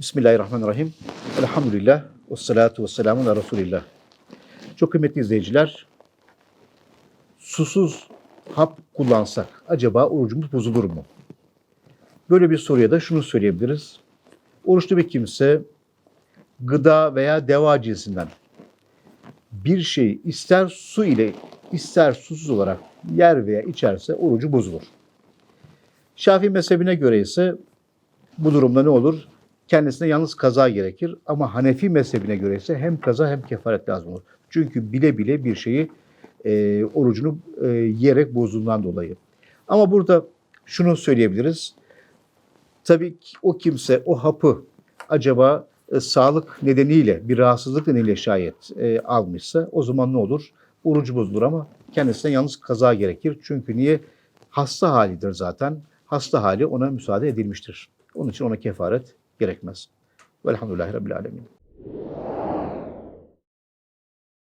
Bismillahirrahmanirrahim. Elhamdülillah. Ve salatu ve selamun ala Resulillah. Çok kıymetli izleyiciler, susuz hap kullansak acaba orucumuz bozulur mu? Böyle bir soruya da şunu söyleyebiliriz. Oruçlu bir kimse gıda veya deva cinsinden bir şeyi ister su ile ister susuz olarak yer veya içerse orucu bozulur. Şafii mezhebine göre ise bu durumda ne olur? Kendisine yalnız kaza gerekir ama Hanefi mezhebine göre ise hem kaza hem kefaret lazım olur. Çünkü bile bile bir şeyi e, orucunu e, yiyerek bozduğundan dolayı. Ama burada şunu söyleyebiliriz. Tabii ki o kimse o hapı acaba e, sağlık nedeniyle bir rahatsızlık nedeniyle şayet e, almışsa o zaman ne olur? Orucu bozulur ama kendisine yalnız kaza gerekir. Çünkü niye? Hasta halidir zaten. Hasta hali ona müsaade edilmiştir. Onun için ona kefaret gerekmez. Velhamdülillahi Rabbil Alemin.